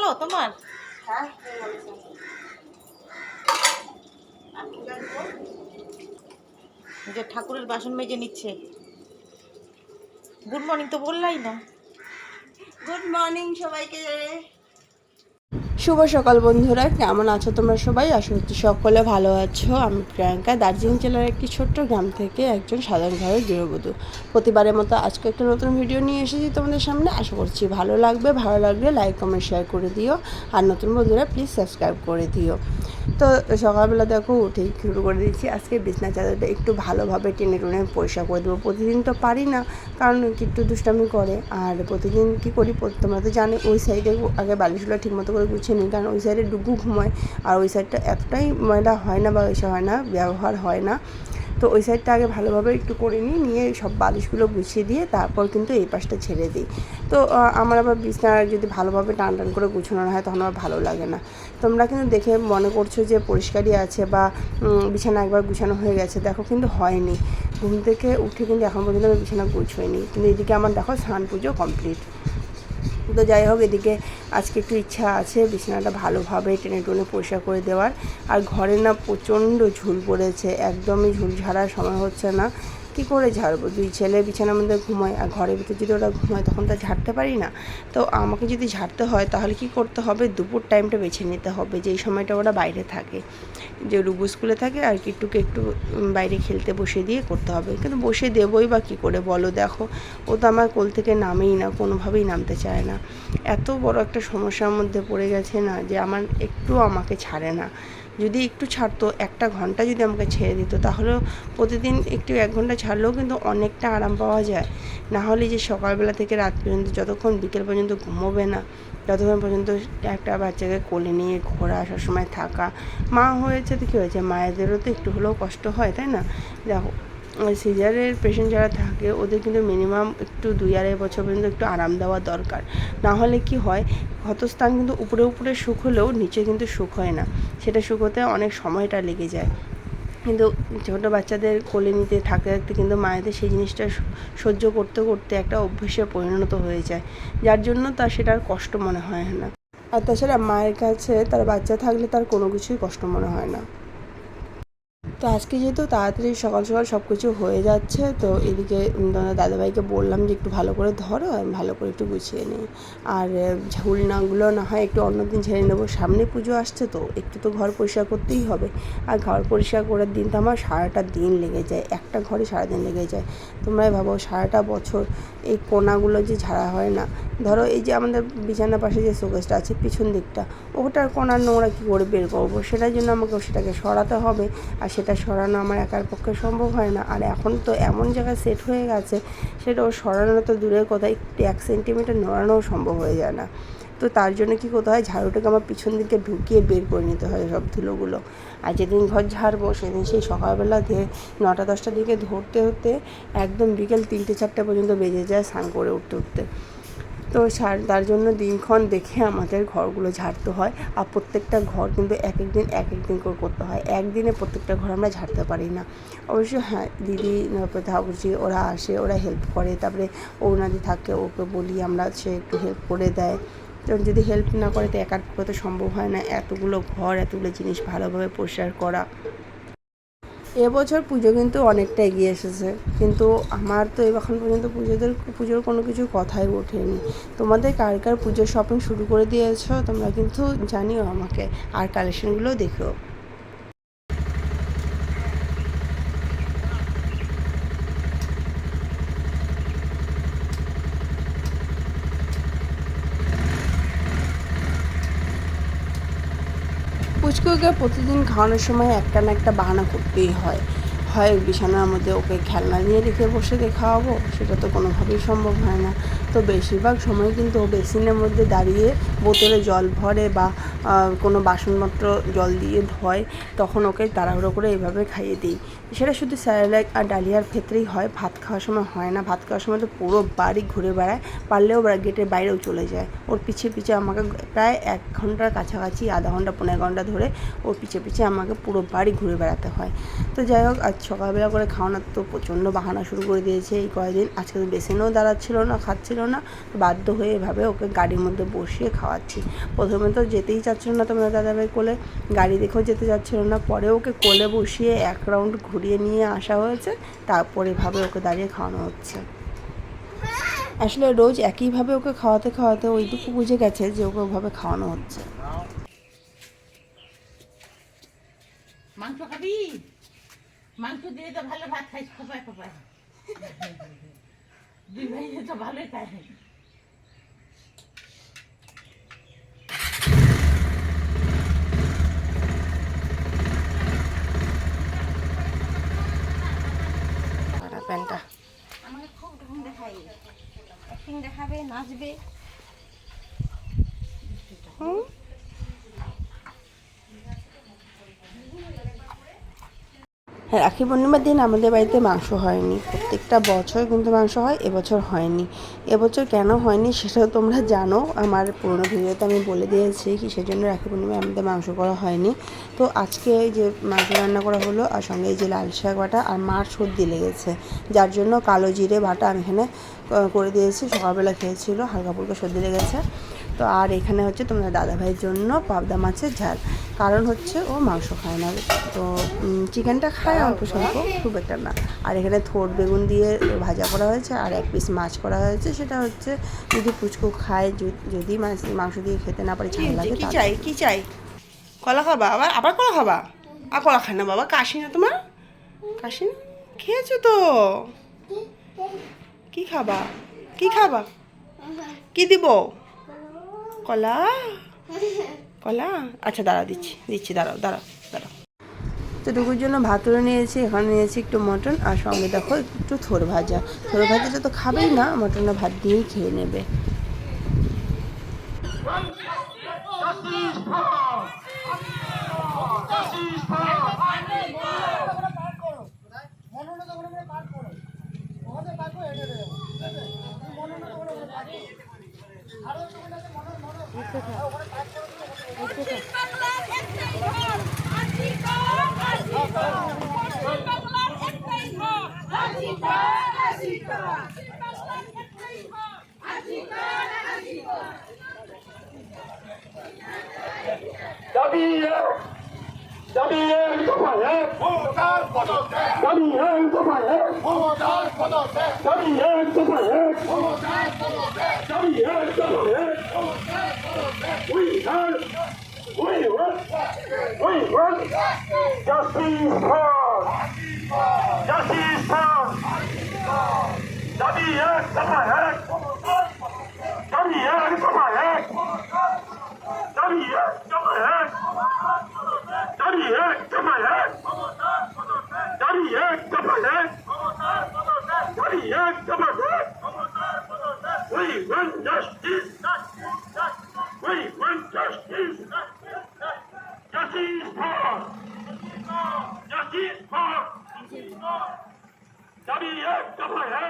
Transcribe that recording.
গেল তোমার। হ্যাঁ? যে ঠাকুরের বাসন মেজে নিচ্ছে। গুড মর্নিং তো বললাই না। গুড মর্নিং সবাইকে। শুভ সকাল বন্ধুরা, কেমন আছো তোমরা সবাই? আশা করছি সকলে ভালো আছো। আমি প্রিয়াঙ্কা, দার্জিলিং জেলার একটি ছোট্ট গ্রাম থেকে একজন সাধারণ ঘরের গৃহবধূ। প্রতিবারের মতো আজকে একটা নতুন ভিডিও নিয়ে এসেছি তোমাদের সামনে। আশা করছি ভালো লাগবে। ভালো লাগলে লাইক কমেন্ট শেয়ার করে দিও। আর নতুন বন্ধুরা প্লিজ সাবস্ক্রাইব করে দিও। তো সকালবেলা দেখো উঠেই শুরু করে দিচ্ছি আজকে বিছনা চাদরটা একটু ভালোভাবে টেনে টুনে পরিষ্কার করে দেবো। প্রতিদিন তো পারি না, কারণ একটু দুষ্টামি করে। আর প্রতিদিন কি করি তোমরা তো জানো, ওই সাইডে আগে বালিশগুলো ঠিকমতো করে গুছিয়ে নিই, কারণ ওই সাইডে ডুবু ঘুমায়। আর ওই সাইডটা এতটাই ময়লা হয় না বা এসে হয় না, ব্যবহার হয় না। তো ওই সাইডটা আগে ভালোভাবে একটু করে নিই, নিয়ে সব বালিশগুলো গুছিয়ে দিয়ে তারপর কিন্তু এই পাশটা ছেড়ে দিই। তো আমার আবার বিছনা যদি ভালোভাবে টান টান করে গুছানো হয় তখন আমার ভালো লাগে না। তোমরা কিন্তু দেখে মনে করছ যে পরিষ্কারই আছে বা বিছানা একবার গুছানো হয়ে গেছে, দেখো কিন্তু হয়নি। ঘুম থেকে উঠে কিন্তু এখন পর্যন্ত আমি বিছানা গুছোইনি। কিন্তু এদিকে আমার দেখো স্নান পুজো কমপ্লিট। তো যাই হোক, এদিকে আজকে একটু ইচ্ছা আছে বিছানাটা ভালোভাবে টেনে টুনে পরিষ্কার করে দেওয়ার। আর ঘরে না প্রচণ্ড ঝুল পড়েছে, একদমই ঝুল ঝাড়ার সময় হচ্ছে না। কি করে ঝাড়বো? দুই ছেলে বিছানার মধ্যে ঘুমায় আর ঘরের ভিতরে যদি ওরা ঘুমায়, তখন তো ঝাড়তে পারি না। তো আমাকে যদি ঝাড়তে হয়, তাহলে কি করতে হবে? দুপুর টাইমটা বেছে নিতে হবে, যেই সময়টা ওরা বাইরে থাকে। যে রুবু স্কুলে থাকে, আর কি একটুকে একটু বাইরে খেলতে বসে দিয়ে করতে হবে। কিন্তু বসে দেবই বা কী করে বলো? দেখো, ও তো আমার কোল থেকে নামেই না, কোনোভাবেই নামতে চায় না। এত বড় একটা সমস্যার মধ্যে পড়ে গেছে না, যে আমার একটু আমাকে ছাড়ে না। যদি একটু ছাড়তো, একটা ঘণ্টা যদি আমাকে ছেড়ে দিত, তাহলেও প্রতিদিন একটু এক ঘণ্টা ছাড়লেও কিন্তু অনেকটা আরাম পাওয়া যায়। না হলে যে সকালবেলা থেকে রাত পর্যন্ত যতক্ষণ বিকেল পর্যন্ত ঘুমোবে না, যতক্ষণ পর্যন্ত একটা বাচ্চাকে কোলে নিয়ে ঘোরা, সবসময় থাকা, মা হয়েছে তো কী হয়েছে? মায়েদেরও তো একটু হলেও কষ্ট হয়, তাই না? দেখো সিজারের পেশেন্ট যারা থাকে, ওদের কিন্তু মিনিমাম একটু দুই আড়াই বছর পর্যন্ত একটু আরাম দেওয়া দরকার। না হলে কি হয়, ক্ষতস্থান কিন্তু উপরে উপরে সুখ হলেও নিচে কিন্তু সুখ হয় না। সেটা হতে অনেক সময়টা লেগে যায়। কিন্তু ছোটো বাচ্চাদের কোলে নিতে, থাকতে থাকতে কিন্তু মায়েদের সেই জিনিসটা সহ্য করতে করতে একটা অভ্যেসে পরিণত হয়ে যায়। যার জন্য তার সেটা আর কষ্ট মনে হয় না। আর তাছাড়া মায়ের কাছে তার বাচ্চা থাকলে তার কোনো কিছুই কষ্ট মনে হয় না। তো আজকে যেহেতু তাড়াতাড়ি সকাল সকাল সব কিছু হয়ে যাচ্ছে তো এদিকে দাদাভাইকে বললাম যে একটু ভালো করে ধরো আমি ভালো করে একটু গুছিয়ে নিই। আর আহ, ঝুল নাগুলো না হয় একটু অন্যদিন ঝেড়ে নেব সামনে পুজো আসছে তো একটু তো ঘর পরিষ্কার করতেই হবে। আর ঘর পরিষ্কার করার দিন তো আমার সারাটা দিন লেগে যায় একটা ঘরে সারাদিন লেগে যায়। তোমরাই ভাবো সারাটা বছর এই কোনাগুলো যে ঝাড়া হয় না। ধরো এই যে আমাদের বিছানার পাশে যে শোকেসটা আছে, পিছন দিকটা, ওটার কোনার নোংরা কী করে বের করব? সেটার জন্য আমাকে সেটাকে সরাতে হবে। আর সেটা সরানো আমার একার পক্ষে সম্ভব হয় না। আর এখন তো এমন জায়গায় সেট হয়ে গেছে সেটা ও সরানো তো দূরের কথা, একটু এক সেন্টিমিটার নড়ানোও সম্ভব হয়ে যায় না। তো তার জন্য কী করতে হয়? ঝাড়ুটাকে আমার পিছন দিকে ঢুকিয়ে বের করে নিতে হয় সব ধুলোগুলো। আর যেদিন ঘর ঝাড়বো সেদিন সেই সকালবেলা দিয়ে নটা দশটার দিকে ধরতে হতে একদম বিকেল তিনটে চারটে পর্যন্ত বেজে যায় স্নান করে উঠতে উঠতে। তো তার জন্য দিনক্ষণ দেখে আমাদের ঘরগুলো ঝাড়তে হয়। আর প্রত্যেকটা ঘর কিন্তু এক এক দিন এক এক দিন করে করতে হয়। একদিনে প্রত্যেকটা ঘর আমরা ঝাড়তে পারি না। অবশ্য হ্যাঁ দিদি ঠাকুরজি ওরা আসে, ওরা হেল্প করে। তারপরে অরুণাদি থাকে, ওকে বলি আমরা সে একটু হেল্প করে দেয়। তো যদি হেল্প না করে তো একার পক্ষে সম্ভব হয় না। এতগুলো ঘর, এতগুলো জিনিস ভালোভাবে পরিষ্কার করা। এবছর পুজো কিন্তু অনেকটা এগিয়ে এসেছে। কিন্তু আমার তো এখন পর্যন্ত পুজোদের, পুজোর কোনো কিছু কথাই ওঠেনি। তোমাদের কার কার পুজোর শপিং শুরু করে দিয়েছ? তোমরা কিন্তু জানিও আমাকে। আর কালেকশনগুলো দেখো। পুচকুকে প্রতিদিন খাওয়ানোর সময় একটা না একটা বাহানা করতেই হয়। হয় বিছানার মধ্যে ওকে খেলনা নিয়ে রেখে বসে খাওয়াবো, সেটা তো কোনোভাবেই সম্ভব হয় না। তো বেশিরভাগ সময় কিন্তু ও বেসিনের মধ্যে দাঁড়িয়ে বোতলে জল ভরে বা কোনো বাসনপত্র জল দিয়ে ধোয়, তখন ওকে তাড়াহুড়ো করে এইভাবে খাইয়ে দিই। সেটা শুধু স্যারেলাক আর ডালিয়ার ক্ষেত্রেই হয়, ভাত খাওয়ার সময় হয় না। ভাত খাওয়ার সময় তো পুরো বাড়ি ঘুরে বেড়ায়, পারলেও গেটের বাইরেও চলে যায়। ওর পিছে পিছে আমাকে প্রায় এক ঘণ্টার কাছাকাছি, আধা ঘণ্টা, পনেরো ঘণ্টা ধরে ওর পিছে পিছে আমাকে পুরো বাড়ি ঘুরে বেড়াতে হয়। তো যাই হোক সকালবেলা করে খাওয়ানোর তো প্রচণ্ড বাহানা শুরু করে দিয়েছে এই কয়েকদিন। আজকে তো বেসিনেও দাঁড়াচ্ছিল না, খাচ্ছিল না বাধ্য হয়ে এভাবে ওকে গাড়ির মধ্যে বসিয়ে খাওয়াচ্ছি। প্রথমে তো যেতেই চাচ্ছিল না তোমাদের দাদাভাই কোলে, গাড়ি দেখেও যেতে চাচ্ছিল না। পরে ওকে কোলে বসিয়ে এক রাউন্ড ঘুরিয়ে নিয়ে আসা হয়েছে, তারপর এভাবে ওকে দাঁড়িয়ে খাওয়ানো হচ্ছে। আসলে রোজ একইভাবে ওকে খাওয়াতে খাওয়াতে ওইটুকু বুঝে গেছে যে ওকে ওভাবে খাওয়ানো হচ্ছে। মাংস খাবি? মাংস দিয়ে তো ভালো ভাত খাইস খোপায় খোপায়। দুই ভাই তো ভালোই খায়। প্যান্টটা। আমাকে খুব ঢং দেখাই অ্যাক্টিং দেখাবে নাচবে। হ্যাঁ রাখি পূর্ণিমার দিন আমাদের বাড়িতে মাংস হয়নি। প্রত্যেকটা বছর কিন্তু মাংস হয়, এবছর হয়নি। এবছর কেন হয়নি সেটাও তোমরা জানো। আমার পুরোনো ভিডিওতে আমি বলে দিয়েছি কি সেজন্য রাখি পূর্ণিমায় আমাদের মাংস করা হয়নি। তো আজকে যে মাংস রান্না করা হলো, আর সঙ্গে এই যে লাল শাক বাটা আর মার সর্দি লেগেছে। যার জন্য কালো জিরে বাটা আমি এখানে করে দিয়েছি। সকালবেলা খেয়েছিল, হালকা ফুলকা সর্দি লেগেছে। তো আর এখানে হচ্ছে তোমাদের দাদাভাইয়ের জন্য পাবদা মাছের ঝাল। কারণ হচ্ছে ও মাংস খায় না। তো চিকেনটা খায় অল্প স্বল্প খুব একটা না। আর এখানে থোট বেগুন দিয়ে ভাজা করা হয়েছে আর এক পিস মাছ করা হয়েছে। সেটা হচ্ছে যদি পুচকু খায় যদি- যদি মাছ মাংস দিয়ে খেতে না পারে ঝাল লাগে কি চাই কি চাই? কলা খাবা? আবার আবার কলা খাবা? আর কলা খায় না বাবা কাশি না তোমার? কাশি না? খেয়েছো তো? কি খাবা? কি খাবা? কি দিব? কলা? কলা? আচ্ছা দাঁড়াও দিচ্ছি দিচ্ছি দাঁড়াও দাঁড়াও দাঁড়াও। তো দুপুর জন্য ভাত তুলে নিয়েছি এখানে নিয়েছি একটু মটন আর সঙ্গে দেখো একটু থোর ভাজা। থোর ভাজাটা তো খাবেই না মটনটা ভাত দিয়েই খেয়ে নেবে। দাবি এক দাবি এক দফা এক ক্ষমতার পদত্যাগ দাবি এক দফা এক ক্ষমতার পদত্যাগ দাবি এক দফা এক ক্ষমতার পদত্যাগ দাবি এক দফা এক ক্ষমতার পদত্যাগ we are we want we want justice for justice run justice, we run justice, justice for, justice for, WFWF.